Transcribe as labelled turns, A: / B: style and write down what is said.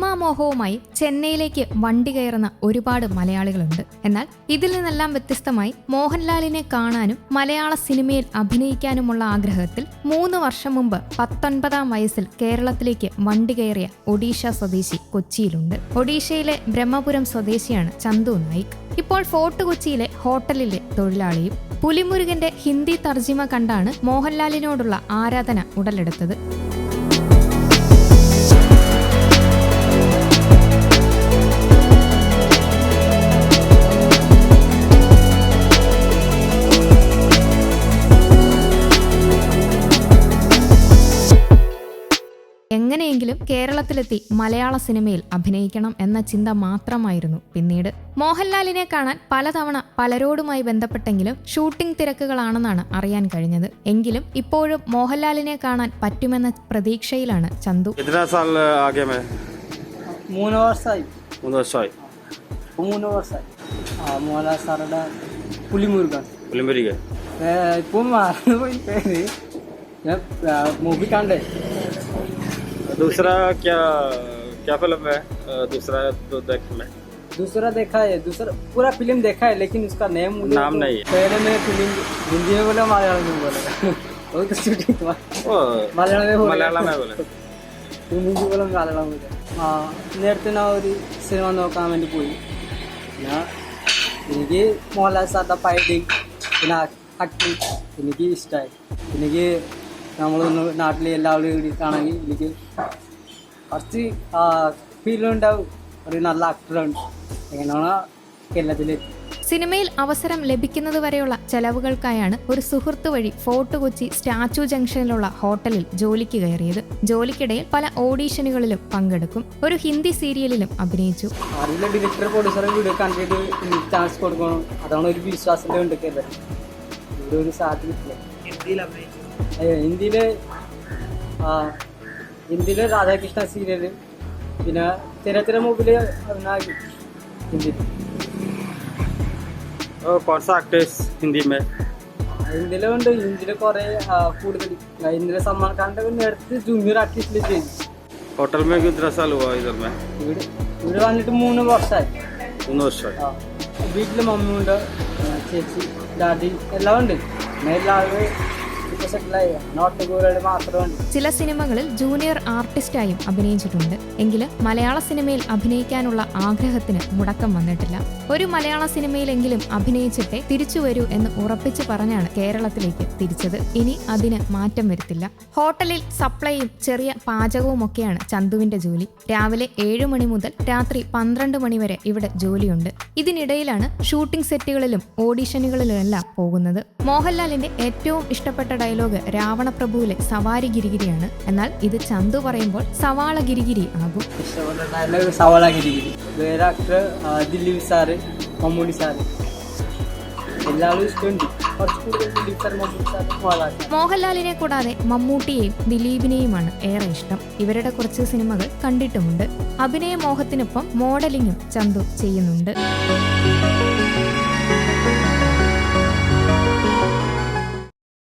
A: Cinema മോഹവുമായി ചെന്നൈയിലേക്ക് വണ്ടി കയറുന്ന ഒരുപാട് മലയാളികളുണ്ട്. എന്നാൽ ഇതിൽ നിന്നെല്ലാം വ്യത്യസ്തമായി മോഹൻലാലിനെ കാണാനും മലയാള സിനിമയിൽ അഭിനയിക്കാനുമുള്ള ആഗ്രഹത്തിൽ മൂന്ന് വർഷം മുമ്പ് പത്തൊൻപതാം വയസ്സിൽ കേരളത്തിലേക്ക് വണ്ടി കയറിയ ഒഡീഷ സ്വദേശി കൊച്ചിയിലുണ്ട്. ഒഡീഷയിലെ ബ്രഹ്മപുരം സ്വദേശിയാണ് ചന്തു നായിക്. ഇപ്പോൾ ഫോർട്ട് കൊച്ചിയിലെ ഹോട്ടലിലെ തൊഴിലാളിയും പുലിമുരുകന്റെ ഹിന്ദി തർജിമ കണ്ടാണ് മോഹൻലാലിനോടുള്ള ആരാധന ഉടലെടുത്തത്. എങ്ങനെയെങ്കിലും കേരളത്തിലെത്തി മലയാള സിനിമയിൽ അഭിനയിക്കണം എന്ന ചിന്ത മാത്രമായിരുന്നു പിന്നീട്. മോഹൻലാലിനെ കാണാൻ പലതവണ പലരോടുമായി ബന്ധപ്പെട്ടെങ്കിലും ഷൂട്ടിംഗ് തിരക്കുകളാണെന്നാണ് അറിയാൻ കഴിഞ്ഞത്. എങ്കിലും ഇപ്പോഴും മോഹൻലാലിനെ കാണാൻ പറ്റുമെന്ന പ്രതീക്ഷയിലാണ് ചന്തു.
B: മൂന്ന് വർഷമായി.
C: മൂന്ന്
B: ഇപ്പം പേര് ഞാൻ മൂവി കണ്ടേ.
C: दूसरा क्या क्या फिल्म है अ, दूसरा तो देख में
B: दूसरा देखा है दूसरा पूरा फिल्म देखा है लेकिन उसका नेम मुझे
C: नाम
B: तो
C: नहीं है।
B: पहले मैं फिल्म हिंदी में बोला मलयालम में बोला वो तो शूटिंग हुआ
C: ഓ
B: മലയാളം में बोला
C: മലയാളമേ പോലെ
B: ഹിന്ദി പോലും മലയാളം പോലെ ആ നേരത്തെ ഞാൻ ഒരു സിനിമ നോക്കാൻ വേണ്ടി പോയി പിന്നെ എനിക്ക് മോഹൻലാൽ സാറിൻ്റെ ഫൈറ്റിങ് പിന്നെ ആക്ടിങ് എനിക്ക് ഇഷ്ടമായി എനിക്ക് നമ്മളൊന്ന് നാട്ടിലെ എല്ലാവരും കൂടിയിട്ടാണെങ്കിൽ എനിക്ക് കുറച്ച് ഫീലുണ്ടാവും ഒരു നല്ല ആക്ടറുണ്ട് എങ്ങനെയാണ് കേരളത്തിലെത്തി
A: സിനിമയിൽ അവസരം ലഭിക്കുന്നത് വരെയുള്ള ചെലവുകൾക്കായാണ് ഒരു സുഹൃത്ത് വഴി ഫോർട്ട് കൊച്ചി സ്റ്റാച്ചു ജംഗ്ഷനിലുള്ള ഹോട്ടലിൽ ജോലിക്ക് കയറിയത്. ജോലിക്കിടയിൽ പല ഓഡീഷനുകളിലും പങ്കെടുക്കും. ഒരു ഹിന്ദി സീരിയലിലും അഭിനയിച്ചു.
B: ഡയറക്ടർ പ്രൊഡ്യൂസറെ വീഡിയോ കണ്ടിട്ട് എനിക്ക് ചാൻസ് കൊടുക്കണം. അതാണ് ഒരു വിശ്വാസത്തിന്റെ ഒരു സാധ്യത ആ ഹിന്ദിയിലെ ഹിന്ദിയിലെ രാധാകൃഷ്ണ സീരിയൽ പിന്നെ തിരത്തിര മൂവിൽ ഹിന്ദി
C: ആക്ടേഴ്സ് ഹിന്ദി മേ
B: ഹിന്ദിയിലുണ്ട് ഹിന്ദിയിലെ കുറെ കൂടുതൽ ഹിന്ദിയിലെ സൽമാൻ ഖാന്റെ നേരത്തെ ജൂനിയർ ആർട്ടിസ്റ്റിൽ ചെയ്തു.
C: ഹോട്ടൽ മേ കിത്ര സാൽ ഹുവാ ഇധർ മേ
B: ഇവിടെ ഇവിടെ വന്നിട്ട് മൂന്ന് വർഷമായി
C: മൂന്ന് വർഷമായി
B: വീട്ടിൽ മമ്മിയുണ്ട് ചേച്ചി ഡാഡി എല്ലാം ഉണ്ട് എല്ലാവരും
A: ചില സിനിമകളിൽ ജൂനിയർ ആർട്ടിസ്റ്റായും അഭിനയിച്ചിട്ടുണ്ട്. എങ്കിലും മലയാള സിനിമയിൽ അഭിനയിക്കാനുള്ള ആഗ്രഹത്തിന് മുടക്കം വന്നിട്ടില്ല. ഒരു മലയാള സിനിമയിലെങ്കിലും അഭിനയിച്ചിട്ടേ തിരിച്ചു വരൂ എന്ന് ഉറപ്പിച്ചു പറഞ്ഞാണ് കേരളത്തിലേക്ക് തിരിച്ചത്. ഇനി അതിന് മാറ്റം വരുത്തില്ല. ഹോട്ടലിൽ സപ്ലൈയും ചെറിയ പാചകവും ഒക്കെയാണ് ചന്തുവിന്റെ ജോലി. രാവിലെ ഏഴു മണി മുതൽ രാത്രി പന്ത്രണ്ട് മണി വരെ ഇവിടെ ജോലിയുണ്ട്. ഇതിനിടയിലാണ് ഷൂട്ടിംഗ് സെറ്റുകളിലും ഓഡീഷനുകളിലുമെല്ലാം പോകുന്നത്. മോഹൻലാലിന്റെ ഏറ്റവും ഇഷ്ടപ്പെട്ട ഡയലോഗ് രാവണപ്രഭുവിലെ സവാരി ഗിരിഗിരിയാണ്. എന്നാൽ ഇത് ചന്തു പറയുമ്പോൾ സവാള ഗിരിഗിരി ആകും.
B: സവാള ഗിരിഗിരി. സവാളാകിരിക്കും വേറെ ആക്ടർ ദിലീപ് സാറ് മമ്മൂടി എല്ലാവരും ഇഷ്ടമുണ്ട്.
A: മോഹൻലാലിനെ കൂടാതെ മമ്മൂട്ടിയെയും ദിലീപിനെയുമാണ് ഏറെ ഇഷ്ടം. ഇവരുടെ കുറച്ച് സിനിമകൾ കണ്ടിട്ടുമുണ്ട്. അഭിനയ മോഹത്തിനൊപ്പം മോഡലിംഗും ചന്തു ചെയ്യുന്നുണ്ട്.